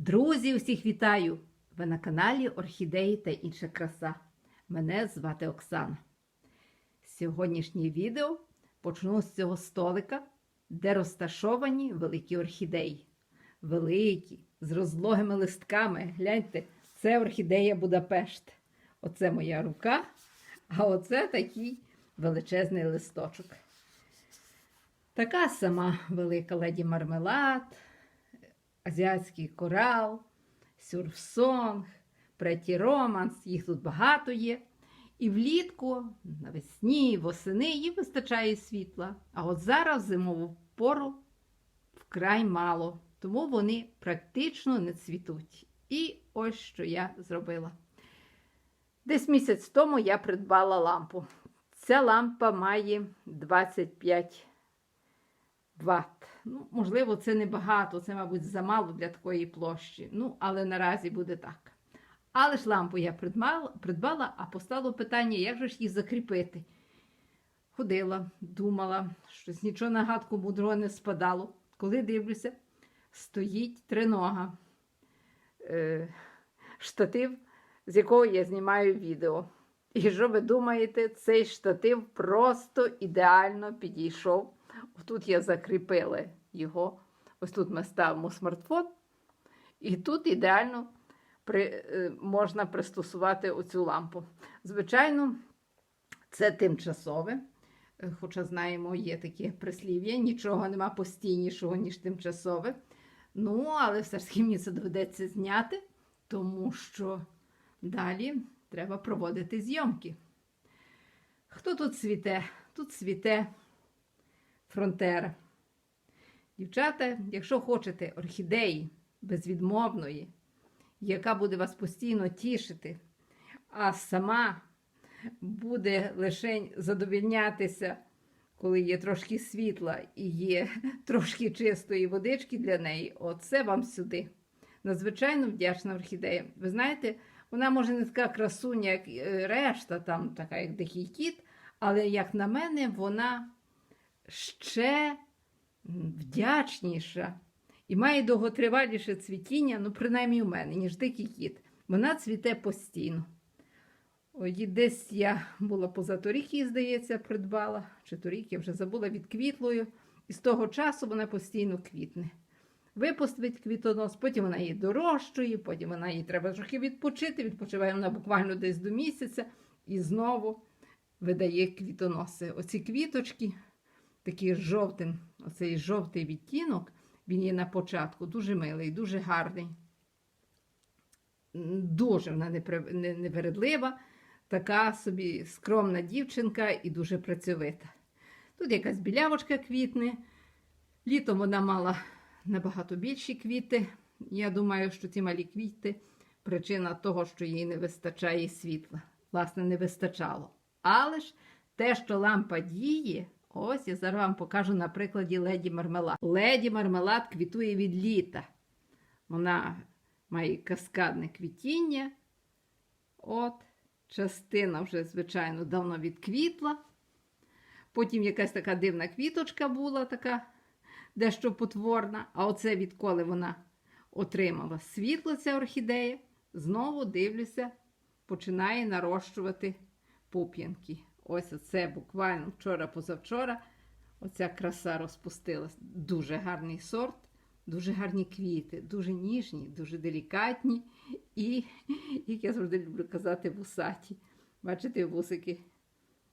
Друзі, усіх вітаю! Ви на каналі Орхідеї та інша краса. Мене звати Оксана. Сьогоднішнє відео почну з цього столика, де розташовані великі орхідеї. Великі, з розлогими листками. Гляньте, це орхідея Будапешт. Оце моя рука, а оце такий величезний листочок. Така сама велика леді мармелад, азіатський корал, сюрфсонг, преті романс, їх тут багато є. І влітку, навесні, восени їм вистачає світла. А от зараз зимову пору вкрай мало, тому вони практично не цвітуть. І ось що я зробила. Десь місяць тому я придбала лампу. Ця лампа має 25 Вт. Ну, можливо, це небагато, це, мабуть, замало для такої площі. Ну, але наразі буде так. Але ж лампу я придбала, а постало питання, як же ж її закріпити. Ходила, думала, щось нічого на гадку мудрого не спадало. Коли дивлюся, стоїть тринога, е, штатив, з якого я знімаю відео. І що ви думаєте, цей штатив просто ідеально підійшов. Тут я закріпила його. Ось тут ми ставимо смартфон, і тут ідеально при, е, можна пристосувати оцю лампу. Звичайно, це тимчасове. Е, Хоча знаємо, є таке прислів'я, нічого нема постійнішого, ніж тимчасове. Ну, але все ж таки мені це доведеться зняти, тому що далі треба проводити зйомки. Хто тут цвіте? Тут цвіте фронтера. Дівчата, якщо хочете орхідеї безвідмовної, яка буде вас постійно тішити, а сама буде лише задовільнятися, коли є трошки світла і є трошки чистої водички для неї, оце вам сюди. Надзвичайно вдячна орхідея. Ви знаєте, вона може не така красуня, як е, решта, там така, як дикий кіт, але, як на мене, вона ще вдячніша і має довготриваліше цвітіння, ну, принаймні у мене, ніж дикий кіт. Вона цвіте постійно. Ой, десь я була позаторік, її, здається, придбала, чи торік я вже забула від квітлою, і з того часу вона постійно квітне. Випустить квітонос, потім вона її дорощує, потім вона їй треба трохи відпочити. Відпочиває вона буквально десь до місяця і знову видає квітоноси. Оці квіточки такий жовтий, оцей жовтий відтінок, він є на початку, дуже милий, дуже гарний. Дуже вона невередлива, така собі скромна дівчинка і дуже працьовита. Тут якась білявочка квітне. Літом вона мала набагато більші квіти. Я думаю, що ці малі квіти причина того, що їй не вистачає світла. Власне, не вистачало. Але ж те, що лампа діє, ось я зараз вам покажу на прикладі леді мармелад. Леді мармелад квітує від літа. Вона має каскадне квітіння. От, частина вже, звичайно, давно відквітла. Потім якась така дивна квіточка була, така дещо потворна. А оце відколи вона отримала світло, ця орхідея, знову дивлюся, починає нарощувати пуп'янки. Ось оце буквально вчора-позавчора. Оця краса розпустилась. Дуже гарний сорт, дуже гарні квіти, дуже ніжні, дуже делікатні і, як я завжди люблю казати, вусаті. Бачите, вусики,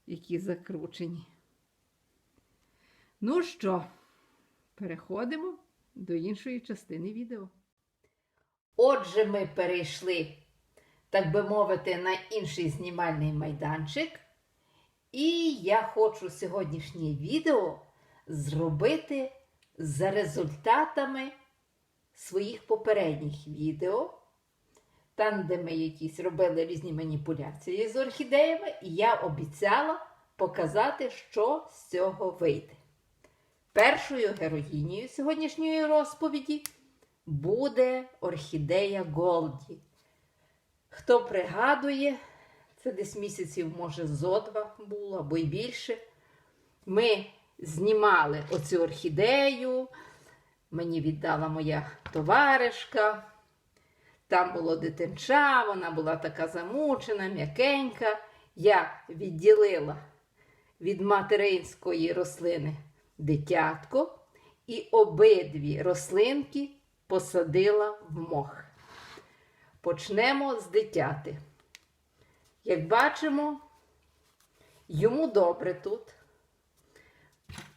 які закручені. Ну що, переходимо до іншої частини відео. Отже, ми перейшли, так би мовити, на інший знімальний майданчик. І я хочу сьогоднішнє відео зробити за результатами своїх попередніх відео, там, де ми якісь робили різні маніпуляції з орхідеями, і я обіцяла показати, що з цього вийде. Першою героїнею сьогоднішньої розповіді буде орхідея Голді. Хто пригадує, це десь місяців, може, зо два було або й більше. Ми знімали оцю орхідею, мені віддала моя товаришка. Там було дитинча, вона була така замучена, м'якенька. Я відділила від материнської рослини дитятко і обидві рослинки посадила в мох. Почнемо з дитяти. Як бачимо, йому добре тут.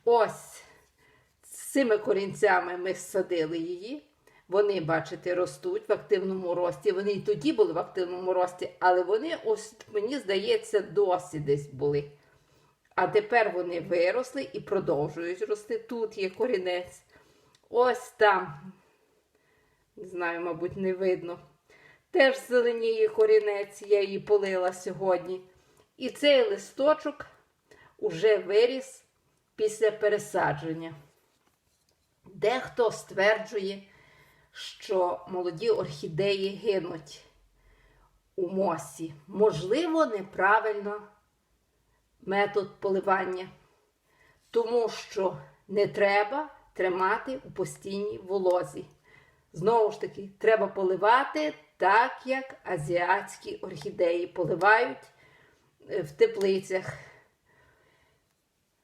Ось цими корінцями ми садили її. Вони, бачите, ростуть в активному рості. Вони і тоді були в активному рості, але вони, ось, мені здається, досі десь були. А тепер вони виросли і продовжують рости. Тут є корінець. Ось там, не знаю, мабуть, не видно. Теж зеленіє корінець, я її полила сьогодні. І цей листочок уже виріс після пересадження. Дехто стверджує, що молоді орхідеї гинуть у мосі. Можливо, неправильно метод поливання, тому що не треба тримати у постійній волозі. Знову ж таки, треба поливати так, як азіатські орхідеї поливають е, в теплицях.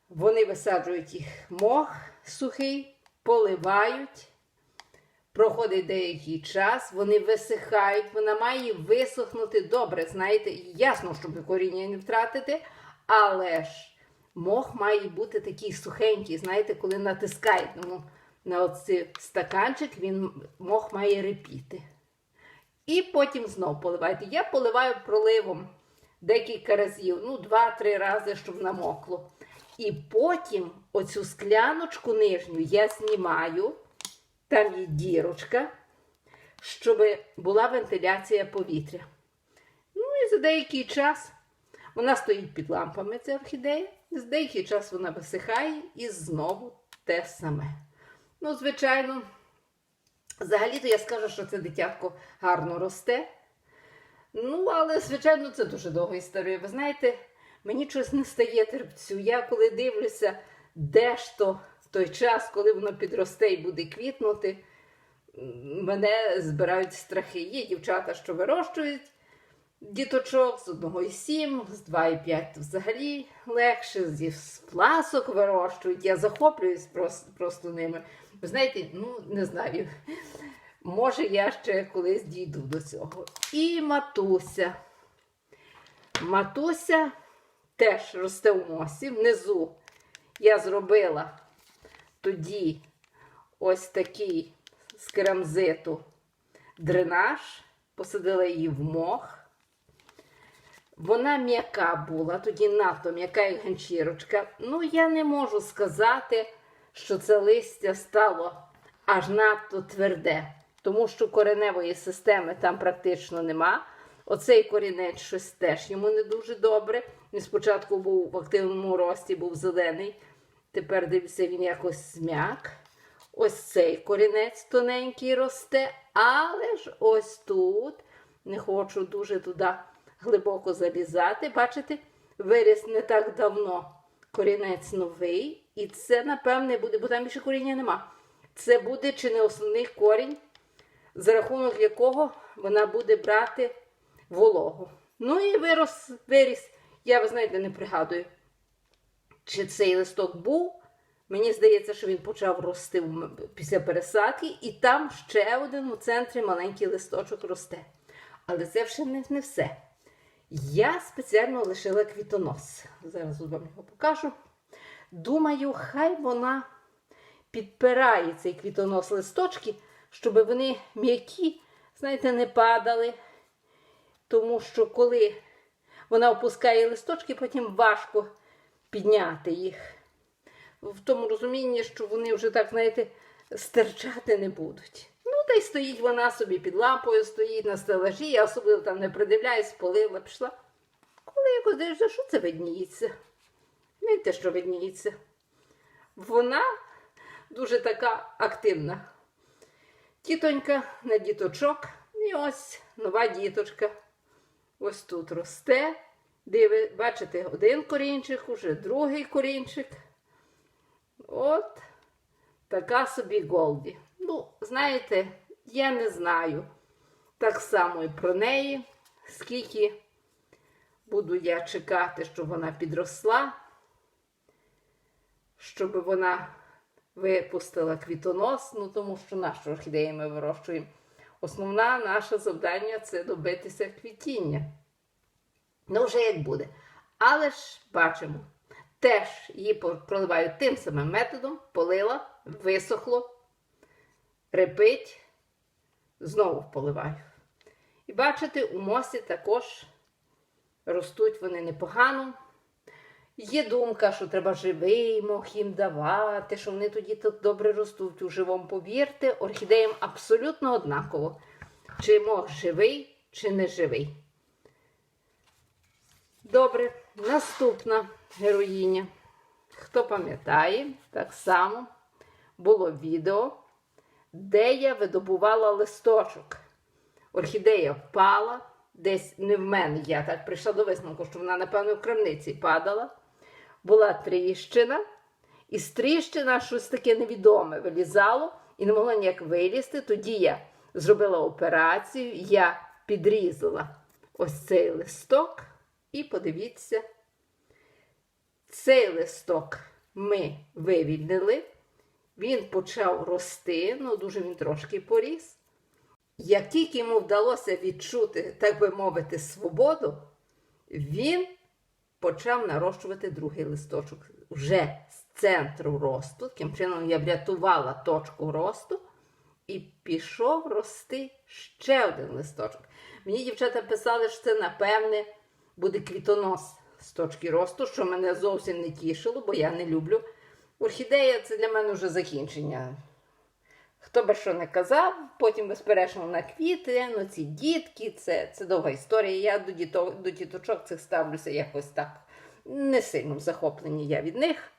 Вони висаджують їх мох сухий, поливають. Проходить деякий час, вони висихають, вона має висохнути добре. Знаєте, ясно, щоб коріння не втратити, але ж мох має бути такий сухенький. Знаєте, коли натискають ну, на оцей стаканчик, він мох має репіти. І потім знов поливайте. Я поливаю проливом декілька разів, ну, два-три рази, щоб намокло. І потім оцю скляночку нижню я знімаю, там є дірочка, щоб була вентиляція повітря. Ну і за деякий час вона стоїть під лампами, ця орхідея. За деякий час вона висихає і знову те саме. Ну, звичайно, взагалі-то я скажу, що це дитятко гарно росте. Ну, але, звичайно, це дуже довга історія. Ви знаєте, мені щось не стає терпцю. Я коли дивлюся, де ж то той час, коли воно підросте і буде квітнути, мене збирають страхи. Є дівчата, що вирощують діточок з 1,7, з 2,5 взагалі легше, зі пласок вирощують. Я захоплююсь просто, просто ними. Ви знаєте, ну не знаю. Може, я ще колись дійду до цього. І матуся. Матуся теж росте у мосі. Внизу я зробила тоді ось такий з керамзиту дренаж, посадила її в мох. Вона м'яка була, тоді надто м'яка як ганчірочка. Ну, я не можу сказати, що це листя стало аж надто тверде, тому що кореневої системи там практично нема. Оцей корінець щось теж йому не дуже добре. Він спочатку був в активному рості, був зелений. Тепер дивіться, він якось змяк. Ось цей корінець тоненький росте, але ж ось тут не хочу дуже туди глибоко залізати. Бачите, виріс не так давно корінець новий. І це, напевне, буде, бо там більше коріння нема. Це буде чи не основний корінь, за рахунок якого вона буде брати вологу. Ну і вирос, виріс. Я, ви знаєте, не пригадую, чи цей листок був. Мені здається, що він почав рости після пересадки, і там ще один у центрі маленький листочок росте. Але це вже не, не все. Я спеціально лишила квітонос. Зараз вам його покажу. Думаю, хай вона підпирає цей квітонос листочки, щоб вони м'які, знаєте, не падали. Тому що коли вона опускає листочки, потім важко підняти їх. В тому розумінні, що вони вже так, знаєте, стирчати не будуть. Ну, та й стоїть вона собі під лампою, стоїть на стелажі, я особливо там не придивляюсь, полила, пішла. Коли якось дивишся, що це видніється? Знаєте, що видніється? Вона дуже така активна. Тітонька на діточок. І ось нова діточка. Ось тут росте. Диви, бачите, один корінчик, уже другий корінчик. От така собі Голді. Ну, знаєте, я не знаю, Так само і про неї, скільки буду я чекати, щоб вона підросла, щоб вона випустила квітонос, ну тому що нашу орхідеї ми вирощуємо. Основне наше завдання це добитися квітіння. Ну, вже як буде. Але ж бачимо, теж її проливаю тим самим методом, полила, висохло, репить, знову поливаю. І бачите, у мосі також ростуть вони непогано. Є думка, що треба живий мох їм давати, що вони тоді так добре ростуть у живому. Повірте, орхідеям абсолютно однаково, чи мох живий, чи не живий. Добре, наступна героїня. Хто пам'ятає, так само було відео, де я видобувала листочок. Орхідея впала, десь не в мене, я так прийшла до висновку, що вона, напевно, в крамниці падала. Була тріщина, і з тріщина щось таке невідоме вилізало і не могла ніяк вилізти. Тоді я зробила операцію, я підрізала ось цей листок. І подивіться, цей листок ми вивільнили, він почав рости, ну дуже він трошки поріс. Як тільки йому вдалося відчути, так би мовити, свободу, він почав нарощувати другий листочок вже з центру росту. Таким чином я врятувала точку росту і пішов рости ще один листочок. Мені дівчата писали, що це, напевне, буде квітонос з точки росту, що мене зовсім не тішило, бо я не люблю. Орхідея це для мене вже закінчення. Хто би що не казав, потім, безперечно, на квіти, ну ці дітки, це це довга історія. Я до діток, до діточок цих ставлюся якось так не сильно в захопленні я від них.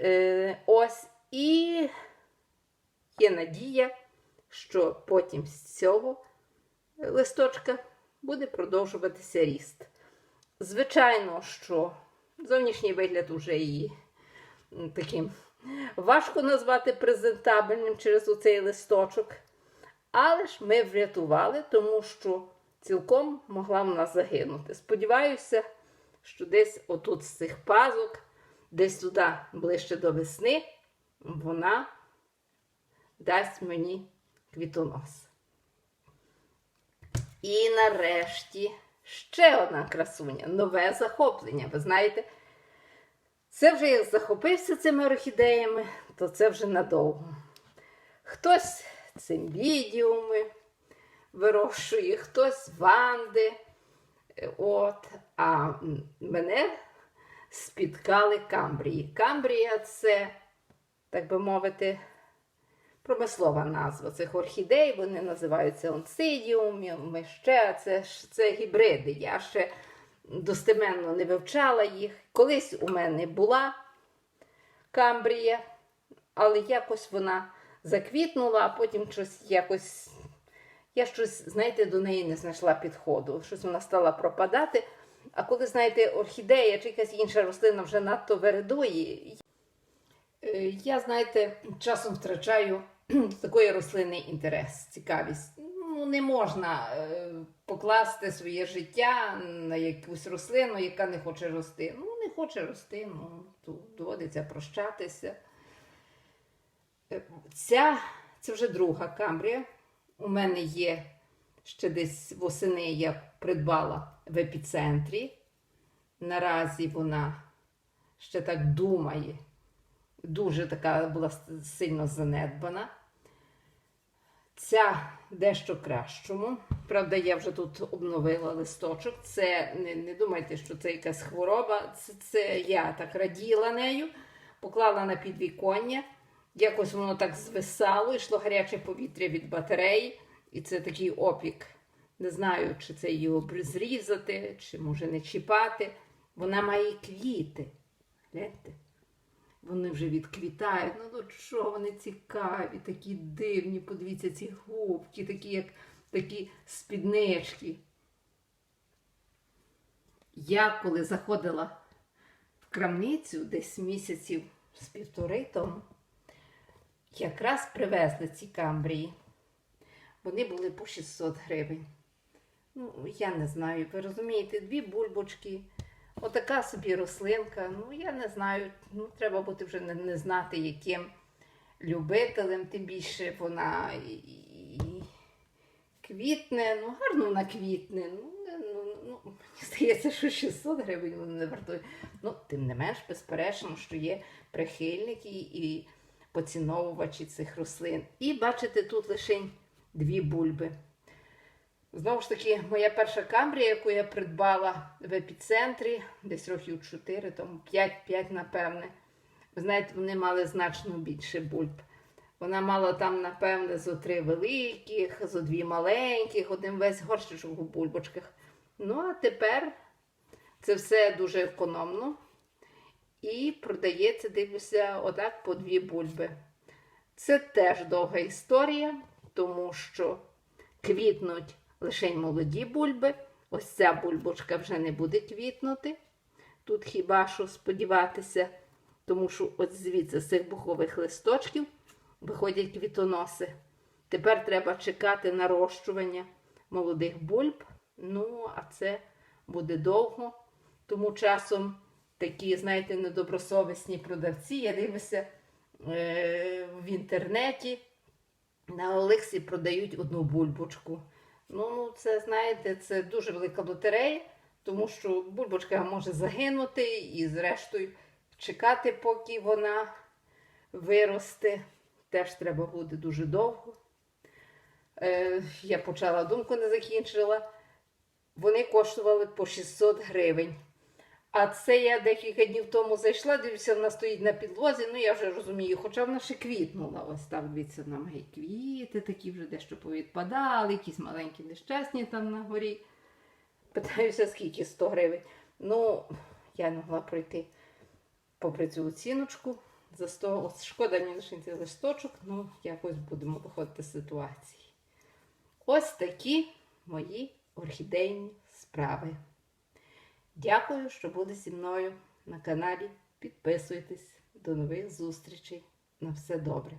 Е, Ось і є надія, що потім з цього листочка буде продовжуватися ріст. Звичайно, що зовнішній вигляд уже її таким важко назвати презентабельним через оцей листочок. Але ж ми врятували, тому що цілком могла вона загинути. Сподіваюся, що десь отут з цих пазок, десь туди ближче до весни, вона дасть мені квітонос. І нарешті ще одна красуня, нове захоплення. Ви знаєте, це вже як захопився цими орхідеями, то це вже надовго. Хтось цимбідіуми вирощує, хтось ванди. От, А мене спіткали камбрії. Камбрія це, так би мовити, промислова назва цих орхідей. Вони називаються онсидіумами, ще це, це гібриди. Я ще достеменно не вивчала їх. Колись у мене була камбрія, але якось вона заквітнула, а потім щось якось. Я щось, знаєте, до неї не знайшла підходу. Щось вона стала пропадати. А коли, знаєте, орхідея чи якась інша рослина вже надто вередує, е, я, знаєте, часом втрачаю з такої рослини інтерес, цікавість. Ну, не можна е, покласти своє життя на якусь рослину, яка не хоче рости. Ну, не хоче рости, ну, то доводиться прощатися. Е, Ця, це вже друга камбрія. У мене є ще десь восени я придбала в епіцентрі. Наразі вона ще так думає. Дуже така була сильно занедбана. Ця дещо кращому. Правда, я вже тут обновила листочок. Це не, не думайте, що це якась хвороба. Це, це я так раділа нею, поклала на підвіконня. Якось воно так звисало, йшло гаряче повітря від батареї, і це такий опік. Не знаю, чи це її зрізати, чи може не чіпати. Вона має квіти. Гляньте. Вони вже відквітають. Ну, ну що вони цікаві, такі дивні, подивіться, ці губки, такі, як такі спіднички. Я коли заходила в крамницю десь місяців з півтори тому, якраз привезли ці камбрії. вони були по 600 гривень. Ну, я не знаю, ви розумієте, дві бульбочки, отака собі рослинка. Ну, я не знаю, ну, треба бути вже не, не знати, яким любителем, тим більше вона і, і квітне, ну гарно вона квітне. Ну, ну, ну, мені здається, що 600 гривень вона не вартує. Ну, тим не менш, безперечно, що є прихильники і поціновувачі цих рослин. І бачите, тут лише дві бульби. Знову ж таки, моя перша камбрія, яку я придбала в епіцентрі, десь років 4, тому 5-5, напевне. Ви знаєте, вони мали значно більше бульб. Вона мала там, напевне, зо три великих, зо дві маленьких, один весь горщичок у бульбочках. Ну, а тепер це все дуже економно. І продається, дивлюся, отак по дві бульби. Це теж довга історія, тому що квітнуть лише молоді бульби. Ось ця бульбочка вже не буде квітнути. Тут хіба що сподіватися, тому що от звідси з цих бухових листочків виходять квітоноси. Тепер треба чекати нарощування молодих бульб. Ну, а це буде довго. Тому часом такі, знаєте, недобросовісні продавці, я дивлюся е, в інтернеті, на Олексі продають одну бульбочку. Ну, це, знаєте, це дуже велика лотерея, тому що бульбочка може загинути і, зрештою, чекати, поки вона виросте, теж треба буде дуже довго. Е, я почала думку, не закінчила. Вони коштували по 600 гривень. А це я декілька днів тому зайшла, дивлюся, вона стоїть на підлозі. Ну я вже розумію, хоча вона ще квітнула. Ось так, дивіться, на мої квіти, такі вже дещо повідпадали, якісь маленькі нещасні там на горі. Питаюся, скільки 100 гривень. Ну, я не могла пройти попри цю оціночку. За 100, от шкода мені лише цей листочок, ну якось будемо виходити з ситуації. Ось такі мої орхідейні справи. Дякую, що були зі мною на каналі. Підписуйтесь. До нових зустрічей. На все добре.